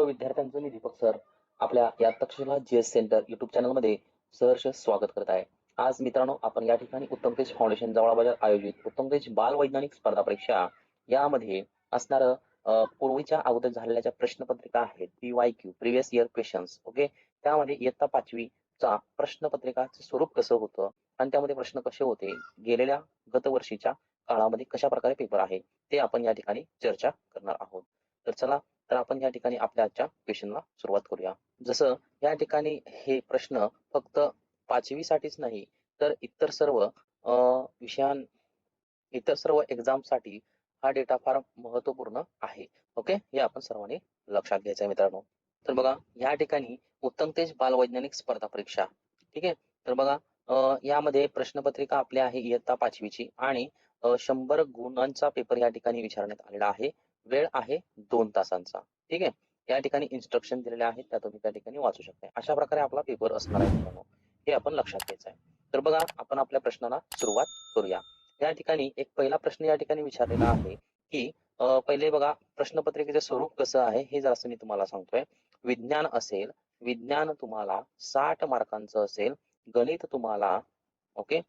सर्व विद्यार्थ्यांचं मी दीपक सर आपल्या या तक्षशिला जीएस सेंटर युट्यूब चॅनलमध्ये सहर्ष स्वागत करत आहे. आज मित्रांनो आपण या ठिकाणी उत्तम तेज फाउंडेशन जवळ बाजार आयोजित उत्तम तेज बाल वैज्ञानिक स्पर्धा परीक्षा यामध्ये असणारं पूर्वीच्या अगोदर झालेल्या ज्या प्रश्नपत्रिका आहेत P Y Q previous year questions okay त्यामध्ये इयत्ता पाचवी चा प्रश्नपत्रिकाचं स्वरूप कसं होतं आणि त्यामध्ये प्रश्न कसे होते गेलेल्या गतवर्षीच्या काळामध्ये कशा प्रकारे पेपर आहे ते आपण या ठिकाणी चर्चा करणार आहोत. तर चला तर आपण या ठिकाणी आपल्या आजच्या क्वेश्चनला सुरुवात करूया. जसं या ठिकाणी हे प्रश्न फक्त पाचवी साठीच नाही तर इतर सर्व अं, विषयां इतर सर्व एक्झामसाठी हा डेटा फार महत्त्वपूर्ण आहे. ओके हे आपण सर्वांनी लक्षात घ्यायचं आहे मित्रांनो. तर बघा या ठिकाणी उत्तम तेज बाल वैज्ञानिक स्पर्धा परीक्षा. ठीक आहे? तर बघा यामध्ये प्रश्नपत्रिका आपली आहे इयत्ता पाचवीची आणि शंभर गुणांचा पेपर या ठिकाणी विचारण्यात आलेला आहे. वेळ आहे दोन तासांचा. ठीक आहे? या ठिकाणी इन्स्ट्रक्शन दिलेले आहेत त्या तुम्ही त्या ठिकाणी वाचू शकता. अशा प्रकारे आपला पेपर असणार आहे मित्रांनो. हे आपण लक्षात घ्यायचं आहे. तर बघा आपण आपल्या प्रश्नाला सुरुवात करूया. या ठिकाणी एक पहिला प्रश्न या ठिकाणी विचारलेला आहे की पहिले बघा प्रश्नपत्रिकेचे स्वरूप कसं आहे हे जरासं मी तुम्हाला सांगतोय. विज्ञान असेल विज्ञान तुम्हाला साठ मार्कांचं असेल गणित तुम्हाला ओके?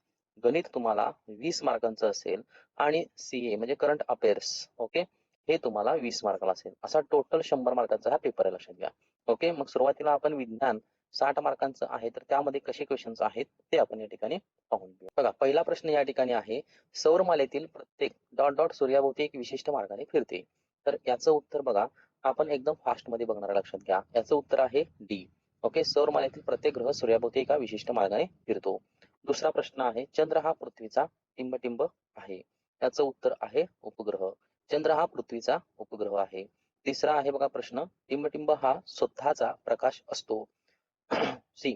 गणित तुम्हाला वीस मार्कांचं असेल आणि सीए म्हणजे करंट अफेअर्स ओके? हे तुम्हाला वीस मार्काला असेल. असा टोटल शंभर मार्काचा हा पेपर आहे लक्षात घ्या. ओके मग सुरुवातीला आपण विज्ञान साठ मार्कांचं आहे तर त्यामध्ये कसे क्वेश्चन्स आहेत ते आपण या ठिकाणी पाहून घेऊ. बघा पहिला प्रश्न या ठिकाणी आहे सौरमालेतील प्रत्येक डॉट डॉट सूर्याभोवती एक विशिष्ट मार्गाने फिरते. तर याचं उत्तर बघा आपण एकदम फास्टमध्ये बघणार लक्षात घ्या. याचं उत्तर आहे डी ओके सौरमालेतील प्रत्येक ग्रह सूर्याभोवती एका विशिष्ट मार्गाने फिरतो. दुसरा प्रश्न आहे चंद्र हा पृथ्वीचा टिंबटिंब आहे. याचं उत्तर आहे उपग्रह. चंद्र हा पृथ्वीचा उपग्रह आहे. तिसरा आहे बघा प्रश्न. टिंबटिंब हा स्वतःचा प्रकाश असतो. सी.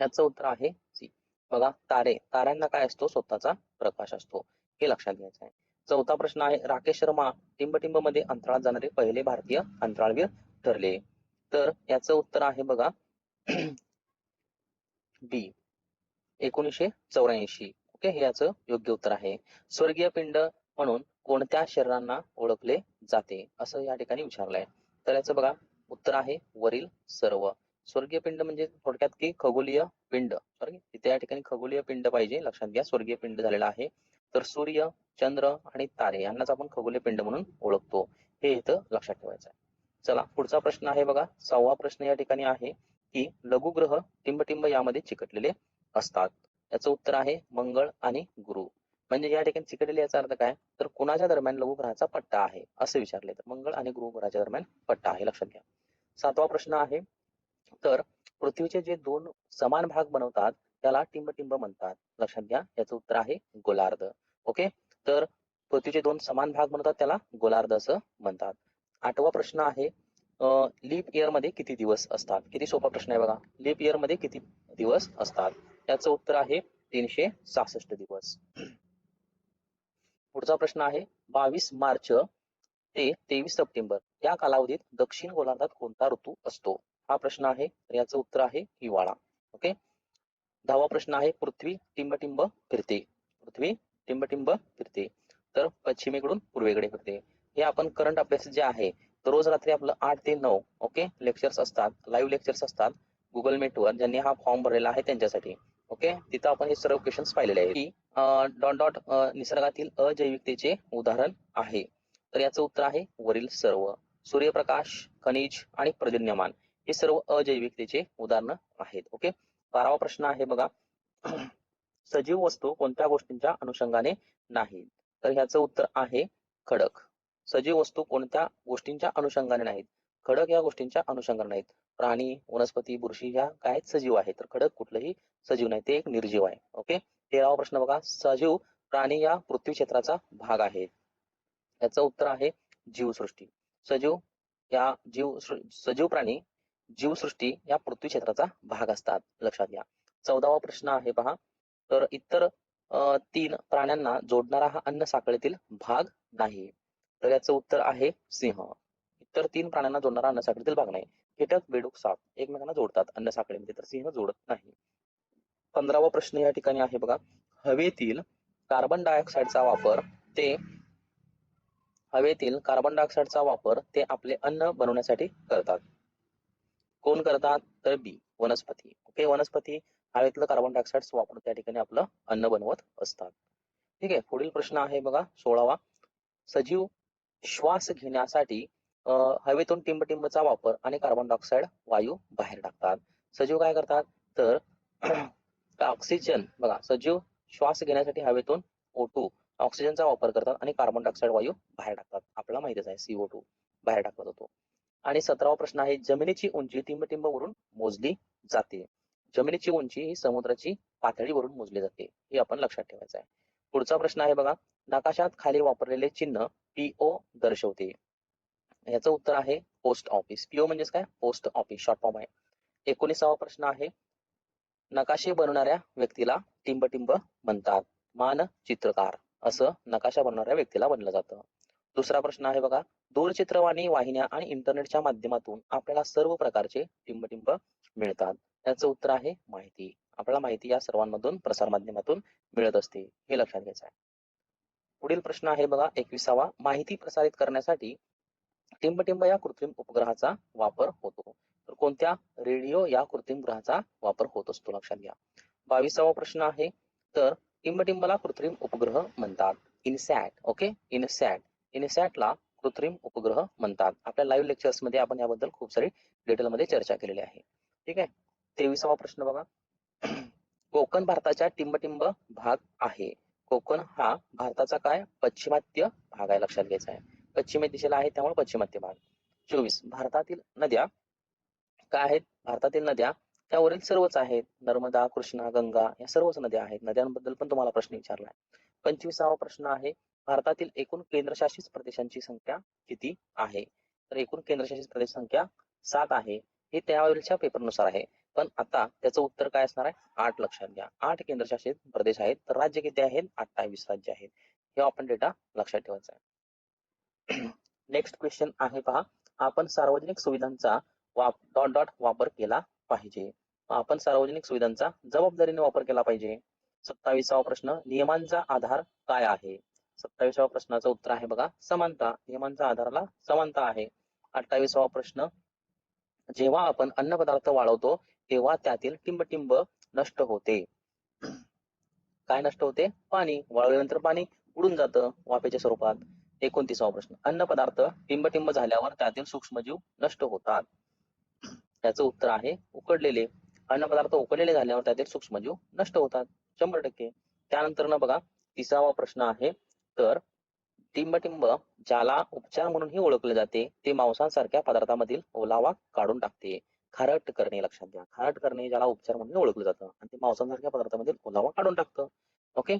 याचं उत्तर आहे सी. बघा तारे. ताऱ्यांना काय असतो? स्वतःचा प्रकाश असतो. हे लक्षात घ्यायचं आहे. चौथा प्रश्न आहे राकेश शर्मा टिंबटिंबमध्ये अंतराळात जाणारे पहिले भारतीय अंतराळवीर ठरले. तर याचं उत्तर आहे बघा बी. एकोणीसशे चौऱ्याऐंशी. ओके हे याचं योग्य उत्तर आहे. स्वर्गीय पिंड म्हणून कोणत्या शरीरांना ओळखले जाते? असं या ठिकाणी विचारलंय. तर याचं बघा उत्तर आहे वरील सर्व. स्वर्गीय पिंड म्हणजे थोडक्यात की खगोलीय पिंड. सॉरी तिथे या ठिकाणी खगोलीय पिंड पाहिजे. लक्षात घ्या स्वर्गीय पिंड झालेला आहे. तर सूर्य चंद्र आणि तारे यांनाच आपण खगोलीय पिंड म्हणून ओळखतो. हे इथं लक्षात ठेवायचं आहे. चला पुढचा प्रश्न आहे बघा. सहावा प्रश्न या ठिकाणी आहे की लघुग्रह टिंबटिंब यामध्ये चिकटलेले असतात. याचं उत्तर आहे मंगळ आणि गुरु. म्हणजे या ठिकाणी चिकटलेले याचा अर्थ काय? तर कुणाच्या दरम्यान लघुग्रहाचा पट्टा आहे? असे विचारले तर मंगळ आणि गृहग्रहाच्या दरम्यान पट्टा आहे. लक्षात घ्या. सातवा प्रश्न आहे. तर पृथ्वीचे जे दोन समान भाग बनवतात त्याला टिंबटिंब म्हणतात. लक्षात घ्या. याचं उत्तर आहे गोलार्ध. ओके? तर पृथ्वीचे दोन समान भाग बनवतात त्याला गोलार्ध असं म्हणतात. आठवा प्रश्न आहे लीप इयरमध्ये किती दिवस असतात? किती सोपा प्रश्न आहे बघा. लीप इयरमध्ये किती दिवस असतात? याचं उत्तर आहे तीनशे सहासष्ट दिवस. पुढचा प्रश्न आहे बावीस मार्च ते तेवीस सप्टेंबर या कालावधीत दक्षिण गोलार्धात कोणता ऋतू असतो? हा प्रश्न आहे तर याचं उत्तर आहे हिवाळा. ओके? दहावा प्रश्न आहे पृथ्वी टिंबटिंब फिरते. पृथ्वी टिंबटिंब फिरते. तर पश्चिमेकडून पूर्वेकडे फिरते. हे आपण करंट अभ्यास जे आहे तर रोज रात्री आपलं आठ ते नऊ ओके? लेक्चर्स असतात लाईव्ह लेक्चर्स असतात गुगल मीटवर ज्यांनी हा फॉर्म भरलेला आहे त्यांच्यासाठी. ओके? तिथं आपण हे सर्व क्वेश्चन्स पाहिलेले आहेत. की डॉट डॉट निसर्गातील अजैविकतेचे उदाहरण आहे. तर याचं उत्तर आहे वरील सर्व. सूर्यप्रकाश खनिज आणि पर्जन्यमान हे सर्व अजैविकतेचे उदाहरणं आहेत. ओके? बारावा प्रश्न आहे बघा. सजीव वस्तू कोणत्या गोष्टींच्या अनुषंगाने नाहीत? तर ह्याचं उत्तर आहे खडक. सजीव वस्तू कोणत्या गोष्टींच्या अनुषंगाने नाहीत? खडक या गोष्टींच्या अनुषंगाने नाहीत. प्राणी वनस्पती बुरशी ह्या काय सजीव आहे तर खडक कुठलंही सजीव नाही. ते एक निर्जीव आहे. ओके? तेरावा प्रश्न बघा. सजीव प्राणी या पृथ्वी क्षेत्राचा भाग आहे. याचं उत्तर आहे जीवसृष्टी. सजीव या जीव सजीव प्राणी जीवसृष्टी या पृथ्वी क्षेत्राचा भाग असतात. लक्षात घ्या. चौदावा प्रश्न आहे पहा. तर इतर तीन प्राण्यांना जोडणारा हा अन्न साखळीतील भाग नाही. तर याचं उत्तर आहे सिंह. इतर तीन प्राण्यांना जोडणारा अन्नसाखळीतील भाग नाही. कीटक बेडूक साप एकमेकांना जोडतात. अन्नसाखळीमध्ये तर सिंह जोडत नाही. पंधरावा प्रश्न या ठिकाणी आहे बघा. हवेतील कार्बन डायऑक्साईडचा वापर ते हवेतील कार्बन डायऑक्साईडचा वापर ते आपले अन्न बनवण्यासाठी करतात. कोण करतात? तर बी वनस्पती. ओके वनस्पती हवेतलं कार्बन डायऑक्साईड वापरून त्या ठिकाणी आपलं अन्न बनवत असतात. ठीक आहे पुढील प्रश्न आहे बघा सोळावा. सजीव श्वास घेण्यासाठी हवेतून टिंबटिंबचा वापर आणि कार्बन डायऑक्साईड वायू बाहेर टाकतात. सजीव काय करतात? तर ऑक्सिजन बघा सजीव श्वास घेण्यासाठी हवेतून ओ टू ऑक्सिजनचा वापर करतात आणि कार्बन डायऑक्साईड वायू बाहेर टाकतात. आपल्याला माहितच आहे सीओ टू बाहेर टाकत होतो आणि सतरावा प्रश्न आहे जमिनीची उंची टिंबटिंबवरून मोजली जाते. जमिनीची उंची ही समुद्राची पातळीवरून मोजली जाते. हे आपण लक्षात ठेवायचं आहे. पुढचा प्रश्न आहे बघा नकाशात खाली वापरलेले चिन्ह पीओ दर्शवते. याचं उत्तर आहे पोस्ट ऑफिस पीओ म्हणजेच काय? पोस्ट ऑफिस शॉर्ट फॉर्म आहे. एकोणीसावा प्रश्न आहे नकाशे बनवणाऱ्या व्यक्तीला टिंबटिंब म्हणतात. मान चित्रकार असं नकाशा बनवणाऱ्या व्यक्तीला बनलं जातं. दुसरा प्रश्न आहे बघा दूरचित्रवाणी वाहिन्या आणि इंटरनेटच्या माध्यमातून आपल्याला सर्व प्रकारचे टिंबटिंब मिळतात. याचं उत्तर आहे माहिती. आपल्याला माहिती या सर्वांमधून प्रसार माध्यमातून मिळत असते. हे लक्षात घ्यायचं आहे. पुढील प्रश्न आहे बघा एकविसावा. माहिती प्रसारित करण्यासाठी टिंबटिंब या कृत्रिम उपग्रहाचा वापर होतो. तर कोणत्या? रेडिओ या कृत्रिम ग्रहाचा वापर होत असतो. लक्षात घ्या. बावीसावा प्रश्न आहे. तर टिंबटिंबला कृत्रिम उपग्रह म्हणतात. इनसॅट. ओके? इनसॅट. इनसॅटला कृत्रिम उपग्रह म्हणतात. आपल्या लाईव्ह लेक्चर्समध्ये आपण याबद्दल खूप सारी डिटेल मध्ये चर्चा केलेली आहे. ठीक आहे? तेविसावा प्रश्न बघा. कोकण भारताच्या टिंबटिंब भाग आहे. कोकण हा भारताचा काय? पश्चिमात्य भाग आहे. लक्षात घ्यायचा आहे. पश्चिमी दिशेला आहे त्यामुळे पश्चिमात्य भाग. चोवीस. भारतातील नद्या काय आहेत? भारतातील नद्या त्यावरील सर्वच आहेत. नर्मदा कृष्णा गंगा या सर्वच नद्या आहेत. नद्यांबद्दल पण तुम्हाला प्रश्न विचारला आहे पंचवीसावा प्रश्न आहे भारतातील एकूण केंद्रशासित प्रदेशांची संख्या किती आहे? तर एकूण केंद्रशासित प्रदेश संख्या सात आहे. हे त्यावरीलच्या पेपरनुसार आहे. पण आता त्याचं उत्तर काय असणार आहे? आठ लक्षात घ्या. आठ केंद्रशासित प्रदेश आहेत. तर राज्य किती आहेत? अठ्ठावीस राज्य आहेत. हे आपण डेटा लक्षात ठेवायचा आहे. नेक्स्ट क्वेश्चन आहे पहा. आपण सार्वजनिक सुविधांचा वाप डॉट डॉट वापर केला पाहिजे. आपण सार्वजनिक सुविधांचा जबाबदारीने वापर केला पाहिजे. सत्तावीसावा प्रश्न नियमांचा आधार काय आहे? सत्तावीसावा प्रश्नाचं उत्तर आहे बघा समानता. नियमांचा आधारला समानता आहे. अठ्ठावीसावा प्रश्न जेव्हा आपण अन्न पदार्थ वाळवतो तेव्हा त्यातील टिंबटिंब नष्ट होते. काय नष्ट होते? पाणी. वाळवल्यानंतर पाणी उडून जातं वाफेच्या स्वरूपात. एकोणतीसावा प्रश्न. अन्न पदार्थ टिंबटिंब झाल्यावर त्यातील सूक्ष्मजीव नष्ट होतात. त्याचं उत्तर आहे उकडलेले. अन्न पदार्थ उकडलेले झाल्यावर त्यातील सूक्ष्मजीव नष्ट होतात. शंभर टक्के. त्यानंतर ना बघा तिसावा प्रश्न आहे. तर टिंबटिंब ज्याला उपचार म्हणूनही ओळखले जाते ते मांसांसारख्या पदार्थामधील ओलावा काढून टाकते. खारट करणे लक्षात घ्या. खारट करणे ज्याला उपचार म्हणून ओळखलं जातं आणि ते मांसांसारख्या पदार्थामधील ओलावा काढून टाकतं. ओके?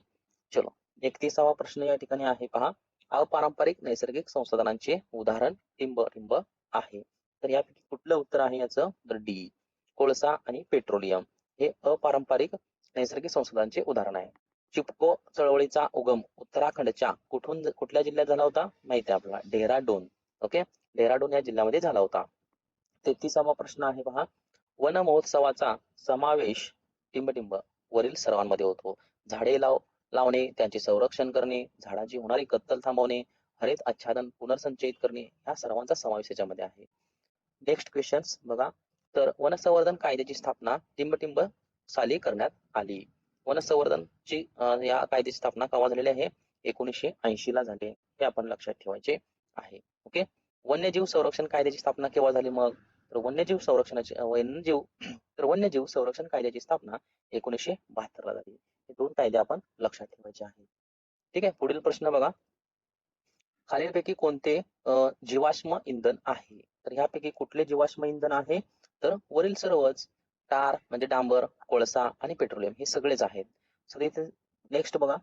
चलो. एकतीसावा प्रश्न या ठिकाणी आहे पहा. अपारंपरिक नैसर्गिक संसाधनांचे उदाहरण टिंब टिंब आहे. तर यापैकी कुठलं उत्तर आहे याचं? तर डी कोळसा आणि पेट्रोलियम. हे अपारंपरिक नैसर्गिक संसाधनांचे उदाहरण आहे. चिपको चळवळीचा उगम उत्तराखंडच्या कुठून कुठल्या जिल्ह्यात झाला होता? माहिती आहे आपल्याला. डेहराडून. ओके? डेहराडून या जिल्ह्यामध्ये झाला होता. तेहतीसावा प्रश्न आहे पहा. वन महोत्सवाचा समावेश टिंबटिंब वरील सर्वांमध्ये होतो. झाडे लाव लावणे त्यांचे संरक्षण करणे झाडांची होणारी कत्तल थांबवणे हरित आच्छादन पुनर्संचयित करणे या सर्वांचा समावेश याच्यामध्ये आहे. नेक्स्ट क्वेश्चन बघा. तर वनसंवर्धन कायद्याची स्थापना टिंबटिंब साली करण्यात आली. वनसंवर्धनची अं, या कायद्याची स्थापना केव्हा झालेली आहे? एकोणीसशे ऐंशी ला झाली हे आपण लक्षात ठेवायचे आहे. ओके वन्यजीव संरक्षण कायद्याची स्थापना केव्हा झाली मग? तर वन्यजीव संरक्षणाची वन्यजीव तर वन्यजीव संरक्षण कायद्याची स्थापना एकोणीसशे बहात्तर ला झाली. हे दोन कायदे आपण लक्षात ठेवायचे आहे ठीक आहे? पुढील प्रश्न बघा. खालीलपैकी कोणते जीवाश्म इंधन आहे? तर ह्यापैकी कुठले जीवाश्म इंधन आहे? तर वरील सर्वच टार म्हणजे डांबर कोळसा आणि पेट्रोलियम हे सगळेच आहेत. सो इथे नेक्स्ट बघा.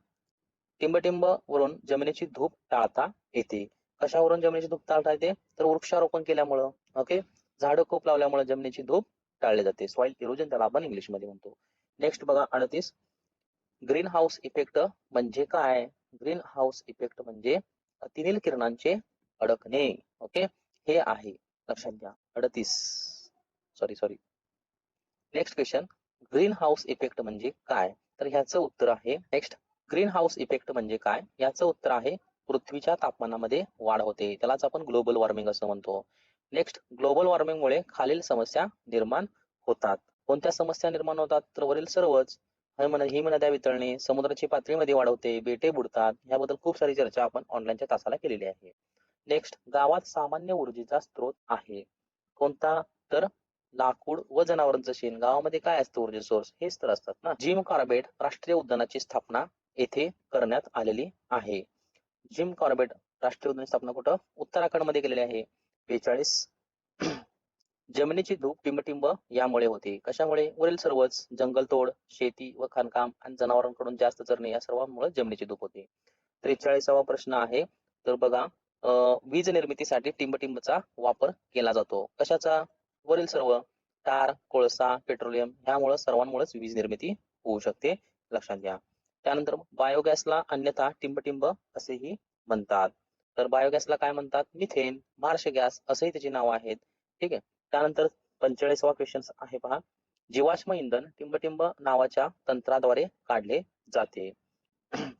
टिंबटिंब वरून जमिनीची धूप टाळता येते. कशावरून जमिनीची धूप टाळता येते? तर वृक्षारोपण केल्यामुळं ओके झाडं खूप लावल्यामुळे जमिनीची धूप टाळली जाते. सॉइल इरोजन त्याला आपण इंग्लिशमध्ये म्हणतो. नेक्स्ट बघा अडतीस. ग्रीन हाऊस इफेक्ट म्हणजे काय? ग्रीन हाऊस इफेक्ट म्हणजे अतिनील किरणांचे अडकणे. ओके? हे आहे. लक्षात घ्या. अडतीस. Sorry sorry next question greenhouse effect म्हणजे काय? तर ह्याचं उत्तर आहे. नेक्स्ट ग्रीन हाऊस इफेक्ट म्हणजे काय? याचं उत्तर आहे पृथ्वीच्या तापमानामध्ये वाढ होते. त्यालाच आपण ग्लोबल वॉर्मिंग असं म्हणतो. नेक्स्ट ग्लोबल वॉर्मिंगमुळे खालील समस्या निर्माण होतात. कोणत्या समस्या निर्माण होतात? तर वरील सर्वच. हिम नद्या वितळणे समुद्राची पातळीमध्ये वाढवते बेटे बुडतात याबद्दल खूप सारी चर्चा आपण ऑनलाईनच्या तासाला केलेली आहे. नेक्स्ट गावात सामान्य ऊर्जेचा स्रोत आहे. कोणता? तर लाकूड व जनावरांचं शेण. गावामध्ये काय असतं ऊर्जा सोर्स हेच तर असतात ना. जिम कॉर्बेट राष्ट्रीय उद्यानाची स्थापना येथे करण्यात आलेली आहे. जिम कॉर्बेट राष्ट्रीय उद्यानाची स्थापना कुठं? उत्तराखंडमध्ये केलेली आहे. बेचाळीस जमिनीची धूप टिंबटिंब यामुळे होते. कशामुळे? वरील सर्वच जंगलतोड शेती व खाणकाम आणि जनावरांकडून जास्त चरणे या सर्वांमुळे जमिनीची धूप होते. त्रेचाळीसावा प्रश्न आहे तर बघा वीज निर्मितीसाठी टिंबटिंबचा वापर केला जातो. कशाचा? वरील सर्व तार कोळसा पेट्रोलियम ह्यामुळे सर्वांमुळेच वीज निर्मिती होऊ शकते. लक्षात घ्या. त्यानंतर बायोगॅसला अन्यथा टिंबटिंब असेही म्हणतात. तर बायोगॅसला काय म्हणतात? मिथेन मार्श गॅस असेही त्याची नावं आहेत. ठीक आहे. त्यानंतर पंचेचाळीसवा क्वेश्चन आहे पहा. जीवाश्म इंधन टिंबटिंब नावाच्या तंत्राद्वारे काढले जाते.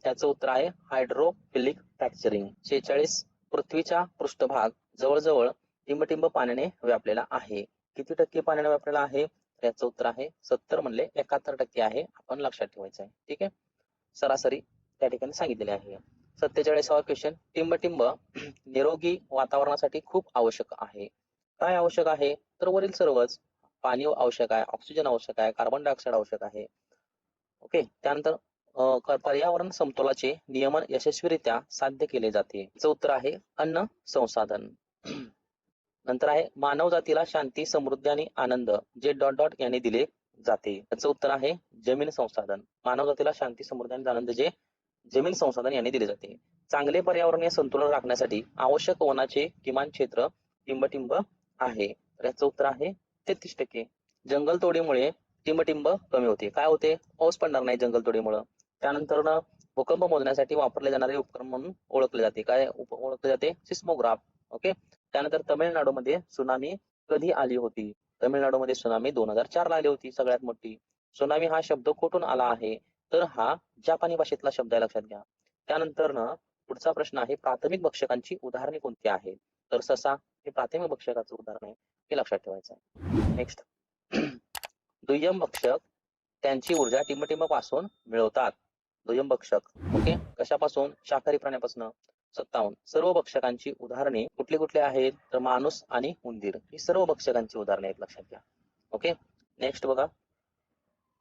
त्याचं उत्तर आहे हायड्रोफिलिक फ्रॅक्चरिंग शेहेचाळीस पृथ्वीचा पृष्ठभाग जवळजवळ टिंबटिंब पाण्याने व्यापलेला आहे. किती टक्के पाण्याने व्यापलेला आहे? याचं उत्तर आहे सत्तर म्हणले एकाहत्तर टक्के आहे. आपण लक्षात ठेवायचं आहे. ठीक आहे? सरासरी त्या ठिकाणी सांगितलेले आहे. सत्तेचाळीसावा क्वेश्चन टिंबटिंब निरोगी वातावरणासाठी खूप आवश्यक आहे. काय आवश्यक आहे? तर वरील सर्वच पाणी आवश्यक आहे ऑक्सिजन आवश्यक आहे कार्बन डायऑक्साईड आवश्यक आहे. ओके त्यानंतर पर्यावरण समतोलाचे नियमन यशस्वीरित्या साध्य केले जाते. उत्तर आहे अन्न संसाधन. नंतर आहे मानव जातीला शांती समृद्धी आणि आनंद जे डॉट डॉट यांनी दिले जाते. याचं उत्तर आहे जमीन संसाधन. मानव जातीला शांती समृद्धी आणि आनंद जे जमीन संसाधन यांनी दिले जाते. चांगले पर्यावरणीय संतुलन राखण्यासाठी आवश्यक वनाचे किमान क्षेत्र टिंबटिंब आहे. तर याचं उत्तर आहे तेहतीस टक्के. जंगलतोडीमुळे टिंबटिंब कमी होते. काय होते? पाऊस पडणार नाही जंगलतोडीमुळे त्यानंतर भूकंप मोजण्यासाठी वापरले जाणारे उपकरण म्हणून ओळखले जाते. काय ओळखले जाते? सिस्मोग्राफ. ओके? त्यानंतर तमिळनाडूमध्ये सुनामी कधी आली होती? तमिळनाडूमध्ये सुनामी दोन हजार चार ला आली होती सगळ्यात मोठी. सुनामी हा शब्द कुठून आला आहे? तर हा जपानी भाषेतला शब्द आहे लक्षात घ्या. त्यानंतर ना पुढचा प्रश्न आहे प्राथमिक भक्षकांची उदाहरणे कोणती आहेत? तर ससा हे प्राथमिक भक्षकाचं उदाहरण आहे हे लक्षात ठेवायचं आहे. नेक्स्ट दुय्यम भक्षक त्यांची ऊर्जा टिंबटिंबापासून मिळवतात. दुय्यम भक्षक. ओके कशापासून? शाकाहारी प्राण्यापासून. सत्तावन्न. सर्व भक्षकांची उदाहरणे कुठली कुठली आहेत? तर माणूस आणि उंदीर. ही सर्व भक्षकांची उदाहरणे आहेत लक्षात घ्या. ओके नेक्स्ट बघा.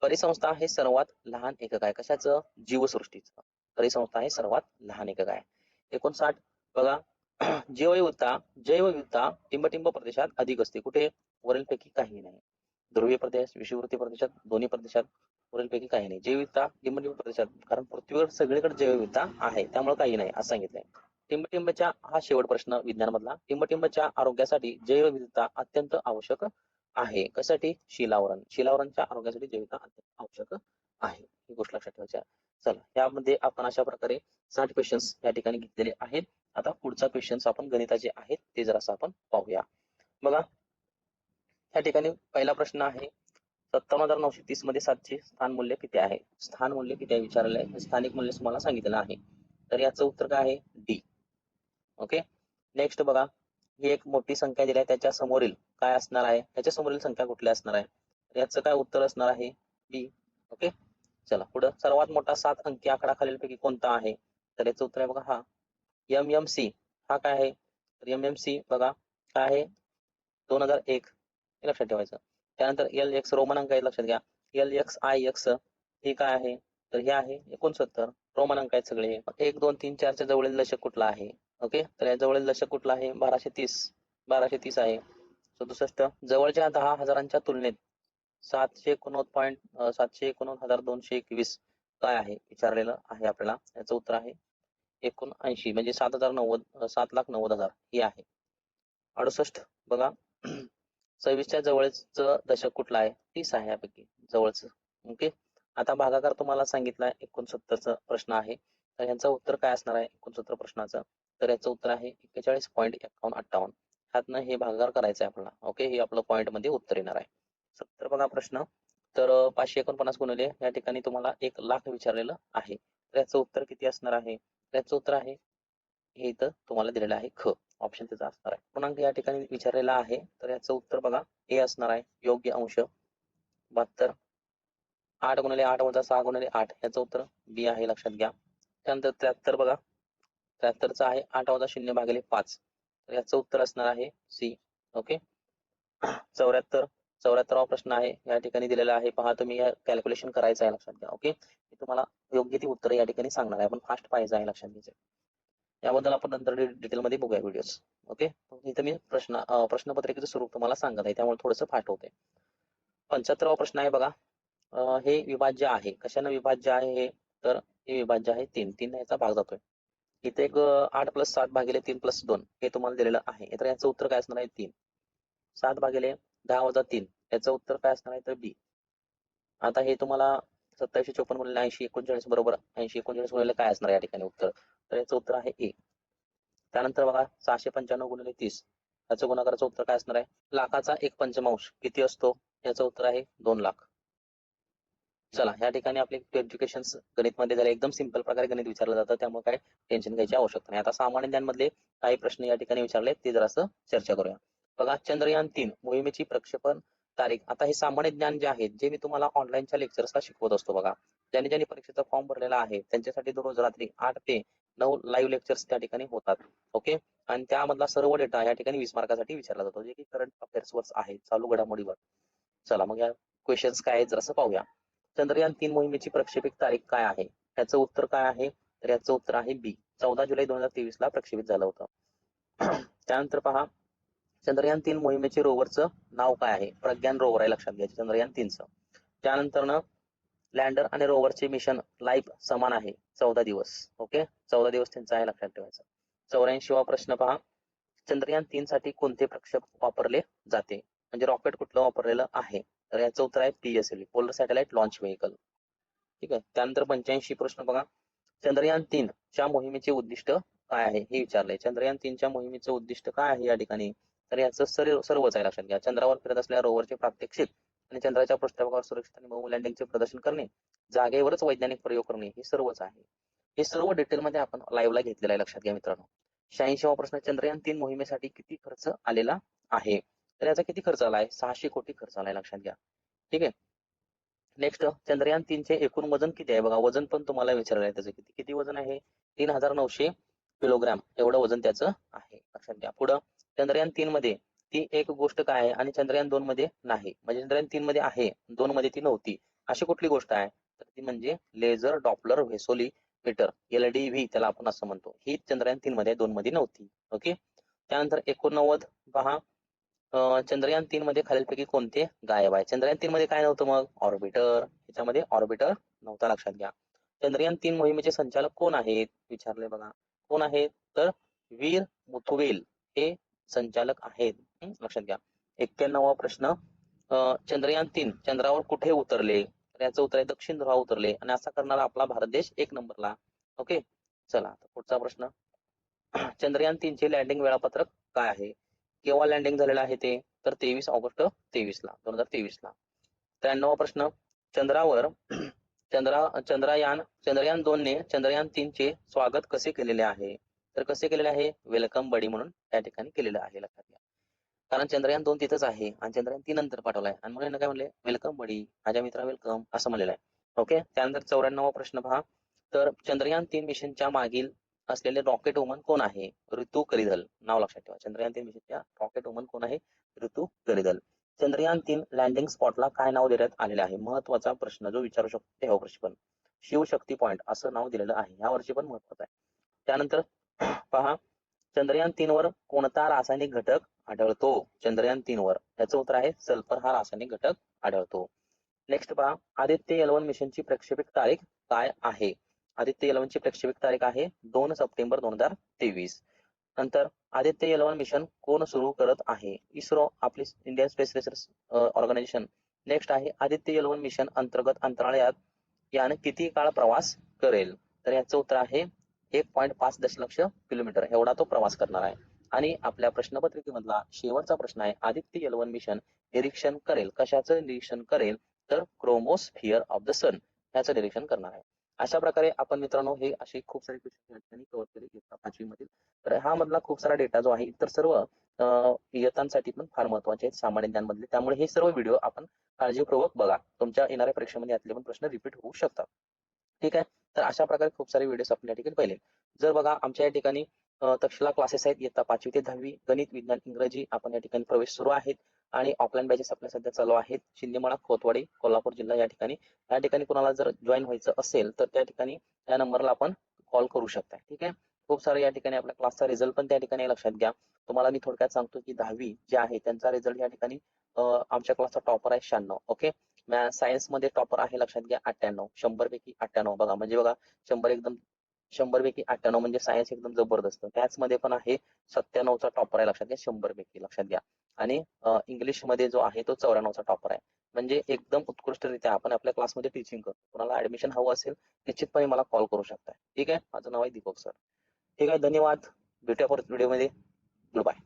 परिसंस्था हे सर्वात लहान एकक आहे. कशाचं? जीवसृष्टीचं. परिसंस्था हे सर्वात लहान एकक आहे. एकोणसाठ. बघा. जैवविविधता जैवविविधता टिंबटिंब प्रदेशात अधिक असते. कुठे? वरीलपैकी काही नाही. ध्रुवीय प्रदेश विषुवृत्ती प्रदेशात दोन्ही प्रदेशात वरीलपैकी काही नाही. जैवविविधता टिंबटिंब प्रदेशात कारण पृथ्वीवर सगळीकडे जैवविविधता आहे. त्यामुळे काही नाही असं सांगितलंय. टिंबटिंबच्या हा शेवट प्रश्न विज्ञानमधला. टिंबटिंबच्या आरोग्यासाठी जैवविधता अत्यंत आवश्यक आहे. कशासाठी? शिलावरण. शिलावरणच्या आरोग्यासाठी जैविकता अत्यंत आवश्यक आहे. ही गोष्ट लक्षात ठेवायची चला यामध्ये आपण अशा प्रकारे साठ क्वेश्चन्स या ठिकाणी घेतलेले आहेत. आता पुढचा क्वेश्चन्स आपण गणिताचे आहेत ते जरासं आपण पाहूया. बघा या ठिकाणी पहिला प्रश्न आहे सत्तावन्न हजार नऊशे तीसमध्ये सातशे स्थान मूल्य किती आहे? स्थान मूल्य किती आहे विचारलेलं आहे स्थानिक मूल्य तुम्हाला सांगितलं आहे. तर याचं उत्तर काय आहे? डी ओके नेक्स्ट बघा ही एक मोठी संख्या दिली आहे त्याच्या समोरील काय असणार आहे? त्याच्या समोरील संख्या कुठल्या असणार आहे? याचं काय उत्तर असणार आहे? बी ओके चला पुढं सर्वात मोठा सात अंकी आकडा खालीलपैकी कोणता आहे? तर याचं उत्तर आहे बघा हा. एम एम सी हा काय आहे? तर एम एम सी बघा काय आहे? दोन हजार एक. हे लक्षात ठेवायचं. त्यानंतर एल एक्स रोमन अंक आहे लक्षात घ्या. एल एक्स आय एक्स हे काय आहे? तर हे आहे एकोणसत्तर. रोमन अंक आहेत सगळे. एक दोन तीन चारच्या जवळील दशक कुठला आहे? ओके? तर या जवळील दशक कुठला आहे? बाराशे तीस. बाराशे तीस आहे. सदुसष्ट. जवळच्या दहा हजारांच्या तुलनेत सातशे एकोणनव्वद पॉईंट सातशे एकोणनव्वद हजार दोनशे एकवीस काय आहे? विचारलेलं आहे आपल्याला. याचं उत्तर आहे एकोणऐंशी म्हणजे सात हजार नव्वद सात लाख नव्वद हजार ही आहे. अडुसष्ट बघा. सव्वीसच्या जवळच दशक कुठलं आहे? तीस आहे यापैकी जवळच. ओके? आता भागाकार तुम्हाला सांगितलाय एकोणसत्तरचा प्रश्न आहे. तर ह्यांचं उत्तर काय असणार आहे? एकोणसत्तर प्रश्नाचं. तर याचं उत्तर आहे एक्केचाळीस पॉईंट एकावन्न अठ्ठावन्न. ह्यातनं हे भागाकार करायचं आहे आपल्याला. ओके? हे आपलं पॉईंटमध्ये उत्तर येणार आहे. सत्तर बघा प्रश्न. तर पाचशे एकोणपन्नास गुणिले या ठिकाणी तुम्हाला एक लाख विचारलेलं आहे. तर याचं उत्तर किती असणार आहे? त्याचं उत्तर आहे. हे इथं तुम्हाला दिलेलं आहे ख. ऑप्शन त्याचा असणार आहे. पूर्णांक या ठिकाणी विचारलेला आहे. तर याचं उत्तर बघा. ए असणार आहे. योग्य अंश. बहात्तर. आठ गुणिले आठ वजा सहा गुणिले आठ. याचं उत्तर बी आहे. लक्षात घ्या. त्यानंतर त्र्याहत्तर बघा. त्र्याहत्तरचं आहे. आठ वजा शून्य भागिले पाच. तर याचं उत्तर असणार आहे सी ओके चौऱ्याहत्तर. चौऱ्याहत्तरावा प्रश्न आहे या ठिकाणी दिलेला आहे. पहा तुम्ही कॅल्क्युलेशन करायचं आहे लक्षात घ्या ओके मी तुम्हाला योग्य ती उत्तर या ठिकाणी सांगणार आहे. आपण फास्ट पाहायचं आहे लक्षात घ्यायचं याबद्दल आपण नंतर डिटेल मध्ये बघूया व्हिडिओज ओके इथं मी प्रश्न प्रश्नपत्रिकेचं स्वरूप तुम्हाला सांगत आहे त्यामुळे थोडंसं फाट होते पंच्याहत्तरावा प्रश्न आहे बघा हे विभाज्य आहे. कशानं विभाज्य आहे हे? तर हे विभाज्य आहे तीन. तीन याचा भाग जातोय. इथे एक आठ प्लस सात भागिले तीन प्लस दोन हे तुम्हाला दिलेलं आहे. तर याचं उत्तर काय असणार आहे? तीन. सात भागिले दहा वजा तीन याचं उत्तर काय असणार आहे तर बी आता हे तुम्हाला सत्तावीसशे चोपन्न गुणिले ऐंशी एकोणचाळीस बरोबर ऐंशी एकोणचाळीस गुणिले काय असणार या ठिकाणी उत्तर? तर याचं उत्तर आहे ए त्यानंतर बघा सहाशे पंच्याण्णव गुणिले तीस याचं गुणाकाराचं उत्तर काय असणार आहे? लाखाचा एक पंचमांश किती असतो? याचं उत्तर आहे दोन लाख. चला या ठिकाणी आपले एज्युकेशन गणित मध्ये झाले. एकदम सिंपल प्रकारे गणित विचारलं जातं त्यामुळे काय टेन्शन घ्यायची आवश्यकता नाही. आता सामान्य ज्ञानमधले काही प्रश्न या ठिकाणी विचारले ते जरासं चर्चा करूया. बघा चंद्रयान तीन मोहिमेची प्रक्षेपण तारीख. आता हे सामान्य ज्ञान जे आहे जे मी तुम्हाला ऑनलाईनच्या लेक्चर्सला शिकवत असतो बघा. ज्यांनी ज्यांनी परीक्षेचा फॉर्म भरलेला आहे त्यांच्यासाठी दररोज रात्री आठ ते नऊ लाईव्ह लेक्चर्स त्या ठिकाणी होतात. ओके आणि त्यामधला सर्व डेटा या ठिकाणी वीस मार्कासाठी विचारला जातो जे की करंट अफेअर्स वर आहे चालू घडामोडीवर. चला मग या क्वेश्चन्स काय आहेत जरासं पाहूया. चंद्रयान तीन मोहिमेची प्रक्षेपित तारीख काय आहे? याचं उत्तर काय आहे? तर याचं उत्तर आहे बी चौदा जुलै दोन हजार तेवीस ला प्रक्षेपित झालं होतं. त्यानंतर पहा चंद्रयान तीन मोहिमेचे रोवरचं नाव काय आहे? प्रज्ञान रोवर आहे लक्षात घ्यायचे चंद्रयान तीनचं. त्यानंतर ना लँडर आणि रोवरचे मिशन लाईफ समान आहे चौदा दिवस. ओके चौदा दिवस त्यांचा आहे लक्षात ठेवायचं. चौऱ्याऐंशीवा प्रश्न पहा. चंद्रयान तीन साठी कोणते प्रक्षेप वापरले जाते? म्हणजे रॉकेट कुठलं वापरलेलं आहे? तर याचं उत्तर आहे PSL polar satellite launch vehicle ठीक आहे? त्यानंतर पंच्याऐंशी प्रश्न बघा. चंद्रयान तीन च्या मोहिमेचे उद्दिष्ट काय आहे? हे विचारलंय. चंद्रयान तीनच्या मोहिमेचं उद्दिष्ट काय आहे या ठिकाणी? तर याचं सर्व सर्वच आहे लक्षात घ्या. चंद्रावर फिरत असलेल्या रोवरचे प्रात्यक्षिक आणि चंद्राच्या पृष्ठभागावर सुरक्षित आणि मऊ लँडिंगचे प्रदर्शन करणे जागेवरच वैज्ञानिक प्रयोग करणे हे सर्वच आहे. हे सर्व डिटेल मध्ये आपण लाईव्हला घेतलेलं आहे लक्षात घ्या मित्रांनो. शहाऐंशीवा प्रश्न चंद्रयान तीन मोहिमेसाठी किती खर्च आलेला आहे? तर याचा किती खर्च आला आहे? सहाशे कोटी खर्च आलाय लक्षात घ्या. ठीक आहे? नेक्स्ट चंद्रयान तीनचे एकूण वजन किती आहे? बघा वजन पण तुम्हाला विचारलं आहे त्याचं किती. किती वजन आहे? तीन हजार नऊशे किलोग्रॅम एवढं वजन त्याचं आहे. लक्षात घ्या. पुढं चंद्रयान तीन मध्ये ती एक गोष्ट काय आहे आणि चंद्रयान दोन मध्ये नाही. म्हणजे चंद्रयान तीन मध्ये आहे दोन मध्ये ती नव्हती. अशी कुठली गोष्ट आहे? तर ती म्हणजे laser Doppler velocimeter L D V त्याला आपण असं म्हणतो. ही चंद्रयान तीन मध्ये दोन मध्ये नव्हती. ओके? त्यानंतर एकोणनव्वद पहा. चंद्रयान तीन मध्ये खालीलपैकी कोणते गायब आहे? चंद्रयान तीन मध्ये काय नव्हतं मग? ऑर्बिटर. याच्यामध्ये ऑर्बिटर नव्हता लक्षात घ्या. चंद्रयान तीन मोहिमेचे संचालक कोण आहेत? विचारले बघा. कोण आहेत? तर वीर मुथुवेल. हे संचालक आहेत. लक्षात घ्या. एक्क्याण्णवा प्रश्न चंद्रयान तीन चंद्रावर कुठे उतरले? तर याचं उत्तर आहे दक्षिण ध्रुवा उतरले. आणि असा करणारा आपला भारत देश एक नंबरला. ओके? चला पुढचा प्रश्न. चंद्रयान तीनचे लँडिंग वेळापत्रक काय आहे? केव्हा लँडिंग झालेलं आहे ते? तर तेवीस ऑगस्ट तेवीस ला दोन हजार तेवीस ला त्र्याण्णवा प्रश्न चंद्रावर चंद्रा चंद्रयान चंद्रयान दोन ने चंद्रयान तीन चे स्वागत कसे केलेले आहे? तर कसे केलेले आहे? वेलकम बडी म्हणून त्या ठिकाणी केलेलं आहे लक्षात घ्या. कारण चंद्रयान दोन तिथंच आहे आणि चंद्रयान तीन नंतर पाठवलाय. आणि मग काय म्हणले? वेलकम बडी माझ्या मित्रा वेलकम असं म्हणलेलं आहे. ओके त्यानंतर चौऱ्याण्णव प्रश्न पहा. तर चंद्रयान तीन मिशनच्या मागील असलेले रॉकेट वुमन कोण आहे? ऋतू करिदल नाव लक्षात ठेवा. चंद्रयान तीन मिशनच्या रॉकेट वुमन कोण आहे? ऋतू करिदल चंद्रयान तीन लँडिंग स्पॉटला काय नाव देण्यात आलेले आहे? महत्त्वाचा प्रश्न जो विचारू शकतो तेव्हा हो वर्षी पण शिवशक्ती पॉइंट असं नाव दिलेलं आहे. या वर्षी पण महत्वाचं आहे. त्यानंतर पहा चंद्रयान तीन वर कोणता रासायनिक घटक आढळतो? चंद्रयान तीन वर. याचं उत्तर आहे सल्फर हा रासायनिक घटक आढळतो. नेक्स्ट पहा आदित्य एलवन मिशनची प्रक्षेपित तारीख काय आहे? आदित्य एलवन ची प्रक्षेपित तारीख आहे दोन सप्टेंबर दोन हजार तेवीस. नंतर आदित्य एलवन मिशन कोण सुरू करत आहे? इस्रो आपली Indian space research organisation next आहे आदित्य एलवन मिशन अंतर्गत अंतराळयात यानं किती काळ प्रवास करेल? तर याचं उत्तर आहे एक पॉईंट पाच दशलक्ष किलोमीटर एवढा तो प्रवास करणार आहे. आणि आपल्या प्रश्नपत्रिकेमधला शेवटचा प्रश्न आहे आदित्य यलवन मिशन निरीक्षण करेल. कशाचं निरीक्षण करेल? तर क्रोमोस्फिअर ऑफ द सन याचं निरीक्षण करणार आहे. अशा प्रकारे आपण मित्रांनो हे असे खूप सारे क्वेश्चन कव्हर केले पाचवी मधील तर हा मधला खूप सारा डेटा जो आहे इतर सर्व इयतांसाठी पण फार महत्त्वाचे आहेत सामान्य ज्ञान मधले त्यामुळे हे सर्व व्हिडिओ आपण काळजीपूर्वक बघा. तुमच्या येणाऱ्या परीक्षेमध्ये यातले पण प्रश्न रिपीट होऊ शकतात. ठीक आहे? तर अशा प्रकारे खूप सारे व्हिडिओ आपण या ठिकाणी पाहिले. जर बघा आमच्या या ठिकाणी तक्षला क्लासेस आहेत. इयत्ता पाचवी ते दहावी गणित विज्ञान इंग्रजी आपण या ठिकाणी प्रवेश सुरू आहेत. आणि ऑफलाईन बॅचेस आपल्या सध्या चालू आहेत. शिंदेमाळा खोतवाडी कोल्हापूर जिल्हा या ठिकाणी. या ठिकाणी कोणाला जर जॉईन व्हायचं असेल तर त्या ठिकाणी या नंबरला आपण कॉल करू शकता ठीक आहे? खूप सारे या ठिकाणी आपल्या क्लासचा रिझल्ट पण त्या ठिकाणी लक्षात घ्या. तुम्हाला मी थोडक्यात सांगतो की दहावी जे आहे त्यांचा रिझल्ट या ठिकाणी आमच्या क्लासचा टॉपर आहे शहाण्णव. ओके सायन्समध्ये टॉपर आहे लक्षात घ्या अठ्ठ्याण्णव. शंभर पैकी अठ्ठ्याण्णव बघा. म्हणजे बघा शंभर एकदम शंभर पैकी अठ्ठ्याण्णव म्हणजे सायन्स एकदम जबरदस्त. त्याचमध्ये पण आहे सत्त्याण्णवचा टॉपर आहे लक्षात घ्या शंभर पैकी लक्षात घ्या. आणि इंग्लिशमध्ये जो आहे तो चौऱ्याण्णवचा टॉपर आहे. म्हणजे एकदम उत्कृष्टरित्या आपण आपल्या क्लासमध्ये टीचिंग करतो. कोणाला ऍडमिशन हवं असेल निश्चितपणे मला कॉल करू शकता ठीक आहे? माझं नाव आहे दीपक सर. ठीक आहे? धन्यवाद. भेटूया परत व्हिडिओमध्ये गुड बाय